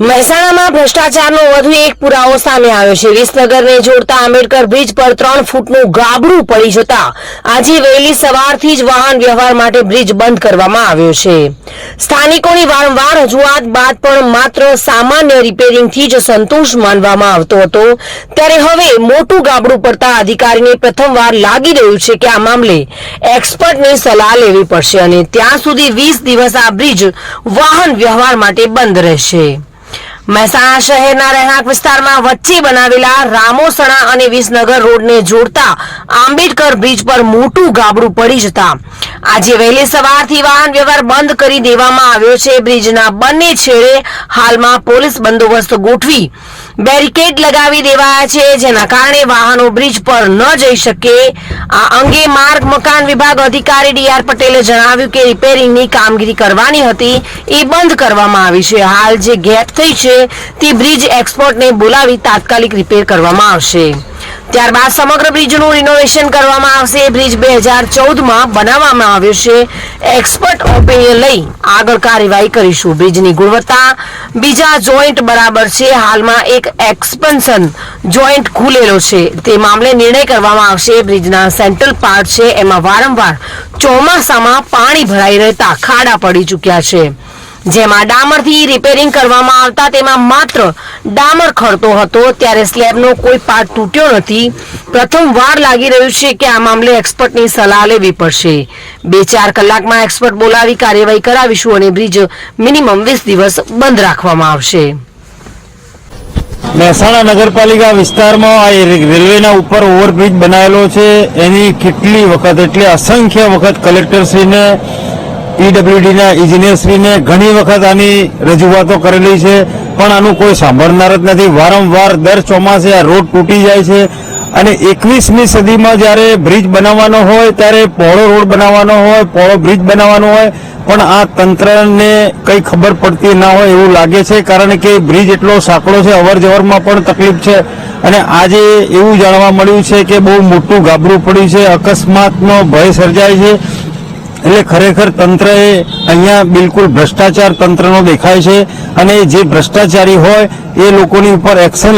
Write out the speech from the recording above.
મહેસાણામાં ભ્રષ્ટાચારનો વધુ એક પુરાવો સામે આવ્યો છે. વિસનગરને જોડતા આંબેડકર બ્રિજ પર ત્રણ ફૂટનું ગાબડું પડી જતા આજે વહેલી સવારથી જ વાહન વ્યવહાર માટે બ્રિજ બંધ કરવામાં આવ્યો છે. સ્થાનિકોની વારંવાર રજૂઆત બાદ પણ માત્ર સામાન્ય રિપેરિંગથી જ સંતોષ માનવામાં આવતો હતો. ત્યારે હવે મોટું ગાબડું પડતા અધિકારીને પ્રથમવાર લાગી રહ્યું છે કે આ મામલે એક્સપર્ટની સલાહ લેવી પડશે અને ત્યાં સુધી વીસ દિવસ આ બ્રિજ વાહન વ્યવહાર માટે બંધ રહેશે. મહેસાણા શહેરના રહેણાંક વિસ્તારમાં વચ્ચે બનાવેલા રામોસણા અને વિસનગર રોડને જોડતા આંબેડકર બ્રિજ પર મોટું ગાબડું પડી જતા. આજે વહેલી સવારથી વાહન વ્યવહાર બંધ કરી દેવામાં આવ્યો છે. બ્રિજના બંને છેડે હાલમાં પોલીસ બંદોબસ્ત ગોઠવી બેરિકેડ લગાવી દેવાયા છે, જેના કારણે વાહનો બ્રિજ પર ન જઈ શકે આ અંગે માર્ગ, મકાન વિભાગ અધિકારી ડીઆર પટેલે જણાવ્યું કે રિપેરિંગની કામગીરી કરવાની હતી. એ બંધ કરવામાં આવી છે. હાલ જે ગેપ થઈ છે, તે બ્રિજ એક્સપર્ટને બોલાવી તાત્કાલિક રિપેર કરવામાં આવશે. ત્યારબાદ સમગ્ર બ્રિજનું રિનોવેશન કરવામાં આવશે. બ્રિજ બે હજાર ચૌદમાં બનાવવામાં આવ્યો છે. એક્સપર્ટ ઓપિનિયન લઈ આગળ કાર્યવાહી કરીશું. બ્રિજની ગુણવત્તા બીજા જોઈન્ટ બરાબર છે. હાલમાં એક એક્સપેન્શન જોઈન્ટ ખુલેલો છે. તે મામલે નિર્ણય કરવામાં આવશે. બ્રિજના સેન્ટ્રલ પાર્ટ છે. એમાં વારંવાર ચોમાસામાં પાણી ભરાઈ રહેતા ખાડા પડી ચૂક્યા છે. જેમાં ડામરથી રિપેરિંગ કરવામાં આવતા તેમાં માત્ર ડામર ખરતો હતો, ત્યારે સ્લેબનો કોઈ પાર્ટ તૂટ્યો નથી. પ્રથમ વાર લાગી રહ્યું છે કે આ મામલે એક્સપર્ટની સલાહ લેવી પડશે. બે ચાર કલાકમાં એક્સપર્ટ બોલાવી કાર્યવાહી કરાવીશું અને બ્રિજ મિનિમમ વીસ દિવસ બંધ રાખવામાં આવશે. મહેસાણા નગરપાલિકા વિસ્તારમાં આ રેલવેના ઉપર ઓવરબ્રિજ બનાવેલો છે. એની કેટલી વખત, એટલે અસંખ્ય વખત કલેક્ટરશ્રીને પીડબ્લ્યુડીના ઇજનેરશ્રીને ઘણી વખત આની રજૂઆતો કરેલી છે, પણ આનું કોઈ સાંભળનાર જ નથી. વારંવાર દર ચોમાસે આ રોડ તૂટી જાય છે અને એકવીસમી સદીમાં જ્યારે બ્રિજ બનાવવાનો હોય, ત્યારે પહોળો રોડ બનાવવાનો હોય પહોળો બ્રિજ બનાવવાનો હોય, પણ આ તંત્રને કંઈ ખબર પડતી ના હોય એવું લાગે છે, કારણ કે બ્રિજ એટલો સાંકડો છે અવર જવરમાં પણ તકલીફ છે. અને આજે એવું જાણવા મળ્યું છે કે બહુ મોટું ગાબડું પડ્યું છે, અકસ્માતનો ભય સર્જાય છે. એટલે ખરેખર તંત્રએ અહીંયા બિલકુલ ભ્રષ્ટાચાર તંત્રનો દેખાય છે. અને જે ભ્રષ્ટાચારી હોય, એ લોકોની ઉપર એક્શન